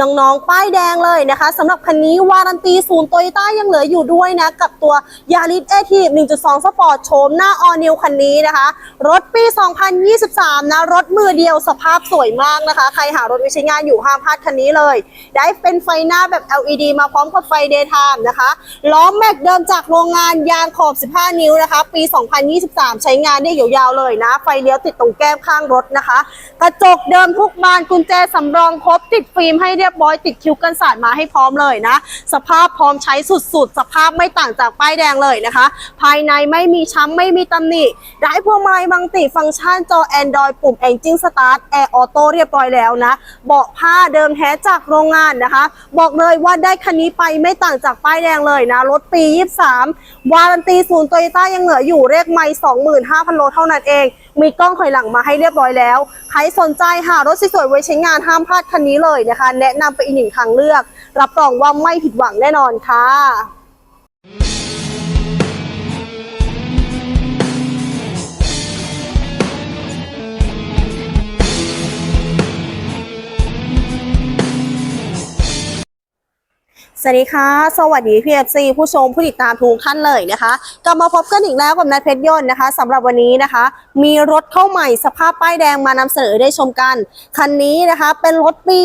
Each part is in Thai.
น้องๆ ป้ายแดงเลยนะคะสำหรับคันนี้วารันตีศูนย์โตโยต้ายังเหลืออยู่ด้วยนะ กับตัวยาริสเอที1.2 สปอร์ตโฉมหน้าออนิวคันนี้นะคะ รถปี 2023 นะ รถมือเดียวสภาพสวยมากนะคะ ใครหารถวิใช้งานอยู่ห้ามพลาดคันนี้เลย ได้เป็นไฟหน้าแบบ LED มาพร้อมกับไฟ Daytime นะคะล้อแม็กเดิมจากโรงงานยางขอบ 15 นิ้วนะคะ ปี 2023 ใช้งานได้ยาวๆเลยนะ ไฟเลี้ยวติดตรงแก้มข้างรถนะคะ กระจกเดิมทุกบานกุญแจสำรองครบติดฟิล์มให้เรียบร้อยติดคิ้วกันสาดมาให้พร้อมเลยนะ สภาพพร้อมใช้สุดๆ สภาพไม่ต่างจากป้ายแดงเลยนะคะ ภายในไม่มีช้ำไม่มีตำหนิได้พวงมาลัยมังติฟังก์ชันจอ Android ปุ่ม Engine Start Air Auto เรียบร้อยแล้วนะเบาะผ้าเดิมแท้จากโรงงานนะคะ บอกเลยว่าได้คันนี้ไปไม่ต่างจากป้ายแดงเลยนะรถปี 23 วารันตีศูนย์โตโยต้ายังเหลืออยู่เลขไม่25,000โลเท่านั้นเอง มีกล้องถอยหลังมาให้เรียบร้อยแล้ว ใครสนใจหารถสวยๆไว้ใช้งานห้ามพลาดคันนี้เลยนะคะ แนะนำไปอีกหนึ่งทางเลือก รับรองว่าไม่ผิดหวังแน่นอนค่ะ สวัสดีค่ะ สวัสดีพีเอฟซีผู้ชมผู้ติดตามทุกท่านเลยนะคะกลับมาพบกันอีกแล้วกับนัทเพชรยนต์นะคะสำหรับวันนี้นะคะ มีรถเข้าใหม่สภาพป้ายแดงมานำเสนอได้ชมกัน คันนี้นะคะเป็นรถปี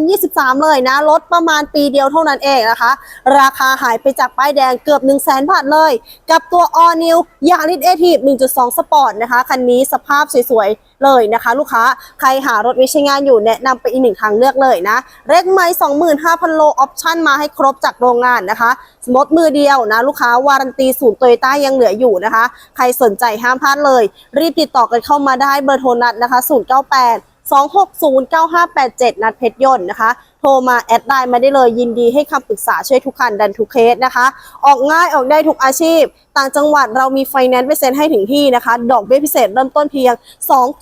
2023 เลยนะ รถประมาณปีเดียวเท่านั้นเองนะคะ ราคาหายไปจากป้ายแดงเกือบ 1 0 0 0 0แบาทเลย กับตัว All New Yaris a t i v 1.2 Sport นะคะ คันนี้สภาพสวยๆ เลยนะคะ ลูกค้าใครหารถวิใช้งานอยู่แนะนำไปอีกหนึ่งทางเลือกเลยนะ เร็กไม้าพันโลออปชั่นมาให้ครบจากโรงงานนะคะรถมือเดียวนะลูกค้าวารันตีศูนย์โตโยต้ายังเหลืออยู่นะคะ ใครสนใจห้ามพลาดเลย รีบติดต่อกันเข้ามาได้เบอร์โทรนัดนะคะ 098 2609587 นัดเพชรยนต์นะคะ รมาแอดไลน์มาได้เลยยินดีให้คำปรึกษาช่วยทุกคันดันทุกเคสนะคะ ออกง่ายออกได้ทุกอาชีพ ต่างจังหวัดเรามีไฟแนนซ์ไปเซ็นให้ถึงที่นะคะ ดอกเบี้ยพิเศษเริ่มต้นเพียง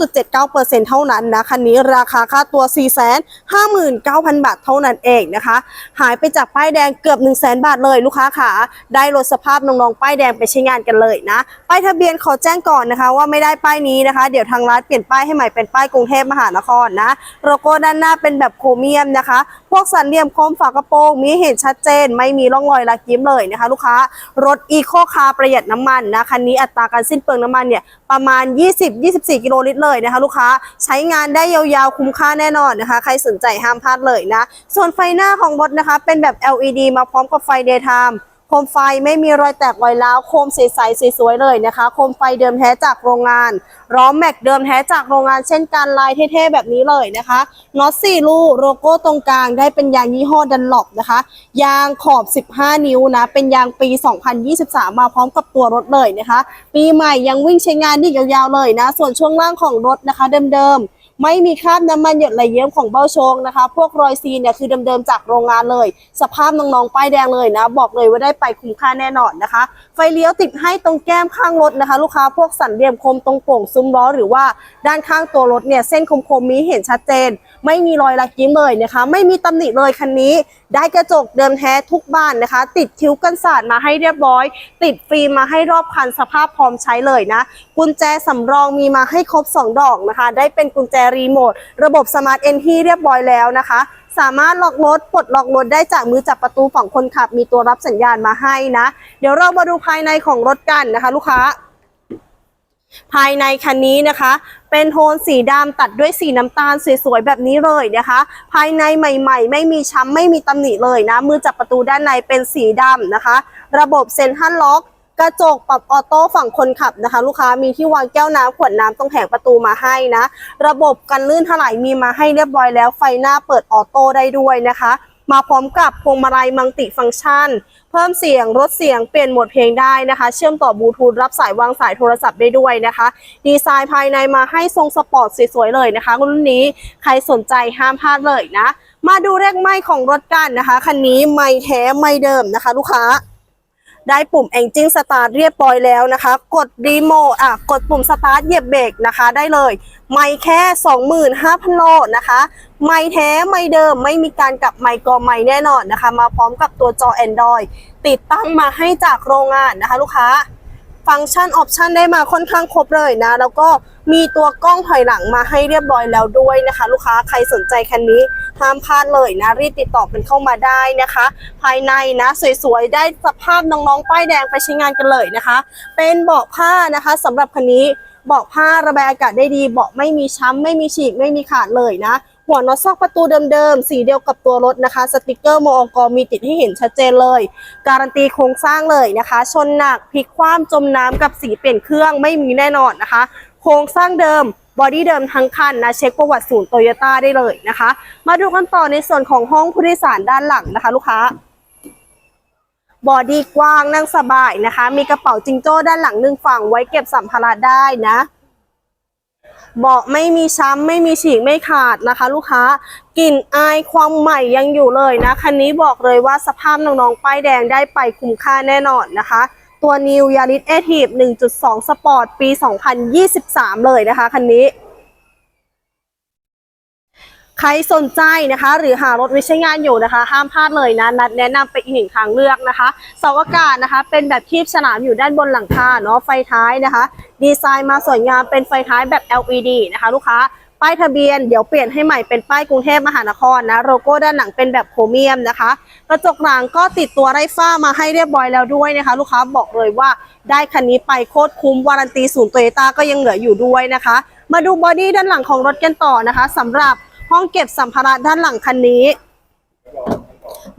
2.79%เท่านั้นนะคันนี้ราคาค่าตัว 459,000 บาทเท่านั้นเองนะคะ หายไปจากป้ายแดงเกือบ 1 0 0 0 0 0 บาทเลยลูกค้าขาได้รถสภาพน้องๆป้ายแดงไปใช้งานกันเลยนะป้ายทะเบียนขอแจ้งก่อนนะคะ ว่าไม่ได้ป้ายนี้นะคะ เดี๋ยวทางร้านเปลี่ยนป้ายให้ใหม่เป็นป้ายกรุงเทพมหานครนะโลโก้ด้านหน้าเป็นแบบโครเมียมนะคะพวกสันเหลี่ยมโคมฝากระโปรงมีเห็นชัดเจน ไม่มีร่องรอยลักยิ้มเลยนะคะ ลูกค้ารถอีโคคาร์ประหยัดน้ำมันนะคันนี้อัตราการสิ้นเปลืองน้ำมันเนี่ยประมาณ 20-24 กิโลลิตรเลยนะคะ ลูกค้าใช้งานได้ยาวๆคุ้มค่าแน่นอนนะคะ ใครสนใจห้ามพลาดเลยนะ ส่วนไฟหน้าของรถนะคะ เป็นแบบ LED มาพร้อมกับไฟ daytime โคมไฟไม่มีรอยแตกรอยร้าวโคมใสๆสวยๆเลยนะคะ โคมไฟเดิมแท้จากโรงงานล้อแม็กเดิมแท้จากโรงงานเช่นกันลายเท่ๆแบบนี้เลยนะคะน็อตสี่ลูกโลโก้ตรงกลางได้เป็นยางยี่ห้อดันหลบนะคะ ยางขอบ 15 นิ้วนะ เป็นยางปี 2023 มาพร้อมกับตัวรถเลยนะคะ ปีใหม่ยังวิ่งใช้งานได้ยาวๆเลยนะ ส่วนช่วงล่างของรถนะคะ เดิมๆ ไม่มีคราบน้ำมันหยดไหลเยิ้มของเบ้าชงนะคะ พวกรอยซีนเนี่ยคือเดิมๆจากโรงงานเลย สภาพน้องๆป้ายแดงเลยนะ บอกเลยว่าได้ไปคุ้มค่าแน่นอนนะคะ ไฟเลี้ยวติดให้ตรงแก้มข้างรถนะคะ ลูกค้าพวกสันเหลี่ยมคมตรงโป่งซุ้มล้อหรือว่าด้านข้างตัวรถเนี่ยเส้นคมๆมีเห็นชัดเจน ไม่มีรอยลักยิ้มเลยนะคะ ไม่มีตำหนิเลยคันนี้ ได้กระจกเดิมแท้ทุกบ้านนะคะ ติดคิ้วกันสาดมาให้เรียบร้อย ติดฟิล์มมาให้รอบคันสภาพพร้อมใช้เลยนะ กุญแจสำรองมีมาให้ครบ 2 ดอกนะคะ ได้เป็นกุญแจรีโมท ระบบสมาร์ทเอนที่เรียบร้อยแล้วนะคะ สามารถล็อกรถปลดล็อกรถได้จากมือจับประตูฝั่งคนขับ มีตัวรับสัญญาณมาให้นะ เดี๋ยวเรามาดูภายในของรถกันนะคะ ลูกค้า ภายในคันนี้นะคะ เป็นโทนสีดำตัดด้วยสีน้ำตาลสวยๆแบบนี้เลยนะคะ ภายในใหม่ๆ ไม่มีช้ำไม่มีตำหนิเลยนะ มือจับประตูด้านในเป็นสีดำนะคะ ระบบเซ็นทรัลล็อก กระจกปรับออโต้ฝั่งคนขับนะคะ ลูกค้ามีที่วางแก้วน้ำขวดน้ำตรงแผงประตูมาให้นะ ระบบกันลื่นถลายมีมาให้เรียบร้อยแล้วไฟหน้าเปิดออโต้ได้ด้วยนะคะ มาพร้อมกับพวงมาลัยมังติฟังก์ชัน เพิ่มเสียงลดเสียงเปลี่ยนโหมดเพลงได้นะคะ เชื่อมต่อบลูทูธรับสายวางสายโทรศัพท์ได้ด้วยนะคะ ดีไซน์ภายในมาให้ทรงสปอร์ตสวยๆเลยนะคะรุ่นนี้ใครสนใจห้ามพลาดเลยนะ มาดูเลขไม้ของรถกันนะคะคันนี้ไม่แท้ไม่เดิมนะคะ ลูกค้า ได้ปุ่ม Engine Start เรียบร้อยแล้วนะคะ กดรีโมทอะกดปุ่ม Start เหยียบเบรกนะคะได้เลย ไม่แค่ 25,000 โลนะคะ ไม่แท้ไม่เดิมไม่มีการกลับไมค์กอไมค์แน่นอนนะคะ มาพร้อมกับตัวจอ Android ติดตั้งมาให้จากโรงงานนะคะลูกค้า ฟังก์ชันออปชันได้มาค่อนข้างครบเลยนะ แล้วก็มีตัวกล้องถอยหลังมาให้เรียบร้อยแล้วด้วยนะคะ ลูกค้าใครสนใจคันนี้ห้ามพลาดเลยนะ รีบติดต่อเป็นเข้ามาได้นะคะ ภายในนะ สวยๆ ได้สภาพน้องๆ ป้ายแดงไปใช้งานกันเลยนะคะ เป็นเบาะผ้านะคะสำหรับคันนี้เบาะผ้าระบายอากาศได้ดีเบาะไม่มีช้ำไม่มีฉีกไม่มีขาดเลยนะ หัวน็อตซอกประตูเดิมๆ สีเดียวกับตัวรถนะคะ สติกเกอร์มองกมีติดให้เห็นชัดเจนเลย การันตีโครงสร้างเลยนะคะ ชนหนักพลิกคว่ำจมน้ำกับสีเปลี่ยนเครื่องไม่มีแน่นอนนะคะ โครงสร้างเดิมบอดี้เดิมทั้งคันนะเช็คประวัติศูนย์โตโยต้าได้เลยนะคะ มาดูกันต่อในส่วนของห้องผู้โดยสารด้านหลังนะคะ ลูกค้าบอดี้กว้างนั่งสบายนะคะ มีกระเป๋าจิงโจ้ด้านหลังหนึ่งฝั่งไว้เก็บสัมภาระได้นะ เบาะไม่มีช้ำไม่มีฉีกไม่ขาดนะคะ ลูกค้ากลิ่นอายความใหม่ยังอยู่เลยนะคันนี้บอกเลยว่าสภาพน้องๆป้ายแดงได้ไปคุ้มค่าแน่นอนนะคะ ตัว New Yaris a t i v 1.2 Sport ปี 2023 เลยนะคะคันนี้ ใครสนใจนะคะ หรือหารถไว้ใช้งานอยู่นะคะ ห้ามพลาดเลยนะนัดแนะนำไปอีกหนึ่งทางเลือกนะคะเสาอากาศนะคะ เป็นแบบคีบฉลามอยู่ด้านบนหลังคาเนาะไฟท้ายนะคะ ดีไซน์มาสวยงามเป็นไฟท้ายแบบ LED นะคะ ลูกค้าป้ายทะเบียนเดี๋ยวเปลี่ยนให้ใหม่เป็นป้ายกรุงเทพมหานครนะโลโก้ด้านหลังเป็นแบบโครเมียมนะคะ กระจกหลังก็ติดตัวไร้ฝ้ามาให้เรียบร้อยแล้วด้วยนะคะ ลูกค้าบอกเลยว่าได้คันนี้ไปโคตรคุ้มวารันตีศูนย์โตโยต้าก็ยังเหลืออยู่ด้วยนะคะ มาดูบอดี้ด้านหลังของรถกันต่อนะคะสำหรับ ห้องเก็บสัมภาระด้านหลังคันนี้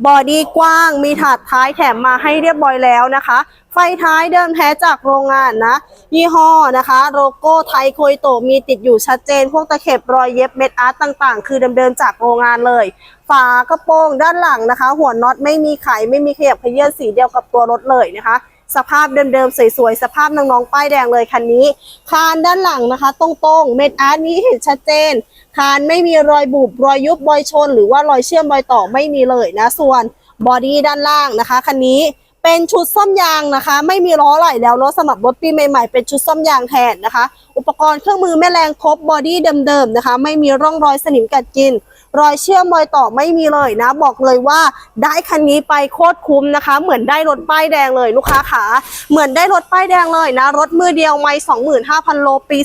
บอดี้กว้างมีถาดท้ายแถมมาให้เรียบร้อยแล้วนะคะ ไฟท้ายเดิมแท้จากโรงงานนะ ยี่ห้อนะคะ โลโก้ไทยโคยโตมีติดอยู่ชัดเจน พวกตะเข็บรอยเย็บเม็ดอาร์ตต่างๆ คือเดิมๆจากโรงงานเลย ฝากระโปรงด้านหลังนะคะ หัวน็อตไม่มีไขไม่มีขยับขยื่นสีเดียวกับตัวรถเลยนะคะ สภาพเดิมๆสวยๆสภาพน้องๆป้ายแดงเลยคันนี้คานด้านหลังนะคะตรงๆเม็ดอาร์ตนี้เห็นชัดเจนคานไม่มีรอยบุบรอยยุบรอยชน หรือว่ารอยเชื่อมรอยต่อไม่มีเลยนะ ส่วนบอดี้ด้านล่างนะคะคันนี้เป็นชุดซ่อมยางนะคะ ไม่มีล้อไหลแล้วเนาะสำหรับรถปีใหม่ๆเป็นชุดซ่อมยางแทนนะคะ อุปกรณ์เครื่องมือแม่แรงครบบอดี้เดิมๆนะคะ ไม่มีร่องรอยสนิมกัดกิน รอยเชื่อมรอยต่อไม่มีเลยนะ บอกเลยว่าได้คันนี้ไปโคตรคุ้มนะคะ เหมือนได้รถป้ายแดงเลยลูกค้าขาเหมือนได้รถป้ายแดงเลยนะ รถมือเดียวไม่25,000 โลปี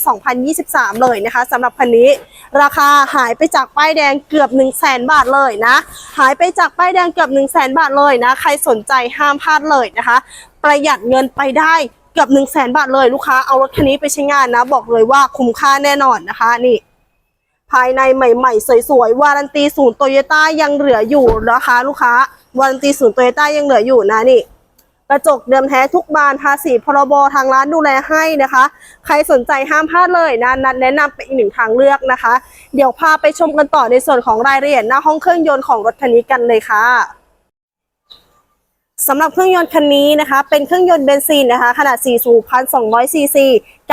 2023 เลยนะคะสำหรับคันนี้ราคาหายไปจากป้ายแดงเกือบ 1 0 0 0 0แบาทเลยนะ หายไปจากป้ายแดงเกือบ 1 0 0 0 0แบาทเลยนะ ใครสนใจห้ามพลาดเลยนะคะ ประหยัดเงินไปได้เกือบ 1 0 0 0 0แบาทเลยลูกค้าเอารถคันนี้ไปใช้งานนะ บอกเลยว่าคุ้มค่าแน่นอนนะคะนี่ ภายในใหม่ๆ สวยๆ วารันตีศูนย์โตโยต้ายังเหลืออยู่นะคะ ลูกค้าวารันตีศูนย์โตโยต้ายังเหลืออยู่นะนี่กระจกเดิมแท้ทุกบานภาษีพรบทางร้านดูแลให้นะคะ ใครสนใจห้ามพลาดเลยนะนัดแนะนำเป็นอีกหนึ่งทางเลือกนะคะ เดี๋ยวพาไปชมกันต่อในส่วนของรายละเอียดหน้าห้องเครื่องยนต์ของรถคันนี้กันเลยค่ะสำหรับเครื่องยนต์คันนี้นะคะ เป็นเครื่องยนต์เบนซินนะคะ ขนาด4สูบ1,200ซีซี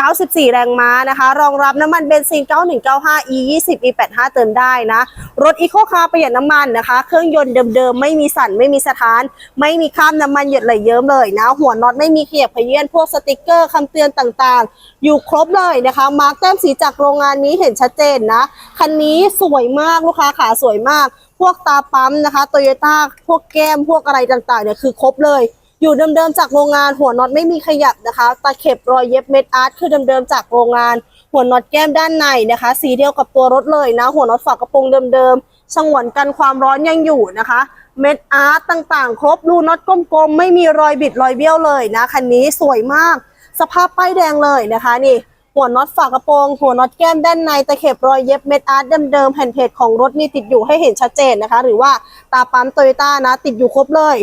94 แรงม้านะคะ รองรับน้ำมันเบนซิน 9195 e 20 e 85 เติมได้นะ รถอีโคคาร์ประหยัดน้ำมันนะคะ เครื่องยนต์เดิมๆ ไม่มีสั่น ไม่มีสถาน ไม่มีข้ามน้ำมันหยดไหลเยิ้มเลยนะ หัวน็อตไม่มีเขียบขยื่นพวกสติกเกอร์คำเตือนต่างๆ อยู่ครบเลยนะคะ มาร์กแต้มสีจากโรงงานนี้เห็นชัดเจนนะ คันนี้สวยมากลูกค้าขาสวยมาก พวกตาปั๊มนะคะโตโยต้าพวกแก้มพวกอะไรต่างๆเนี่ยคือครบเลย อยู่เดิมๆจากโรงงานหัวน็อตไม่มีขยับนะคะตาเข็บรอยเย็บเม็ดอาร์ตคือเดิมๆจากโรงงาน หัวน็อตแก้มด้านในนะคะ สีเดียวกับตัวรถเลยนะ หัวน็อตฝากระโปรงเดิมๆสงวนกันความร้อนยังอยู่นะคะ เม็ดอาร์ตต่างๆ ครบรูน็อตกลมๆไม่มีรอยบิดรอยเบี้ยวเลยนะคันนี้สวยมาก สภาพป้ายแดงเลยนะคะนี่หัวน็อตฝากระโปรงหัวน็อตแก้มด้านในตะเข็บรอยเย็บเม็ดอาร์ตเดิมๆแผ่นเพจของรถมีติดอยู่ให้เห็นชัดเจนนะคะ หรือว่าตาปั๊มโตโยต้านะ ติดอยู่ครบเลย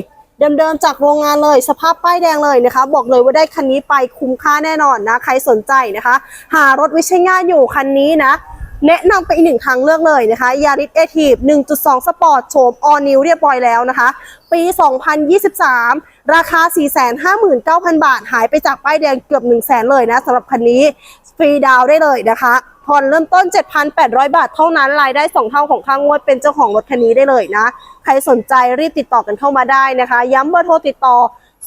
เดิมๆจากโรงงานเลย สภาพป้ายแดงเลยนะคะ บอกเลยว่าได้คันนี้ไปคุ้มค่าแน่นอนนะ ใครสนใจนะคะ หารถวิช้งานอยู่คันนี้นะแนะนำไปอีกหนึ่งทางเลือกเลยนะคะ Yaris a t i v 1.2 Sport โฉม All New เรียบร้อยแล้วนะคะ ปี 2023 ราคา 459,000 บาท หายไปจากป้ายแดงเกือบ 1 0 0 0 0แเลยนะสำหรับคันนี้ ฟรีดาวได้เลยนะคะ ผ่อนเริ่มต้น 7,800 บาทเท่านั้น รายได้ 2 เท่าของค่างวดเป็นเจ้าของรถคันนี้ได้เลยนะ ใครสนใจรีบติดต่อกันเข้ามาได้นะคะ ย้ำเบอร์โทรติดต่อ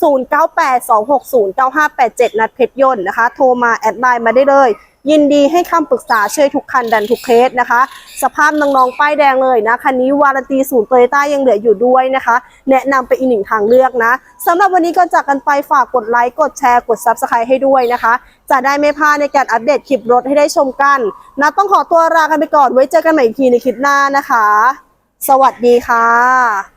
0982609587 นัดเพชรยนต์นะคะ โทรมาแอดไลน์มาได้เลย ยินดีให้คำปรึกษาช่วยทุกคันดันทุกเคสนะคะ สภาพน้องๆ ป้ายแดงเลยนะ คันนี้วารันตีศูนย์โตโยต้ายังเหลืออยู่ด้วยนะคะ แนะนำไปอีกหนึ่งทางเลือกนะสำหรับวันนี้ก็จากกันไปฝากกดไลค์ กดแชร์กด Subscribe ให้ด้วยนะคะ จะได้ไม่พลาดในการอัปเดตคลิปรถให้ได้ชมกันนะต้องขอตัวลากันไปก่อนไว้เจอกันใหม่อีกทีในคลิปหน้านะคะ สวัสดีค่ะ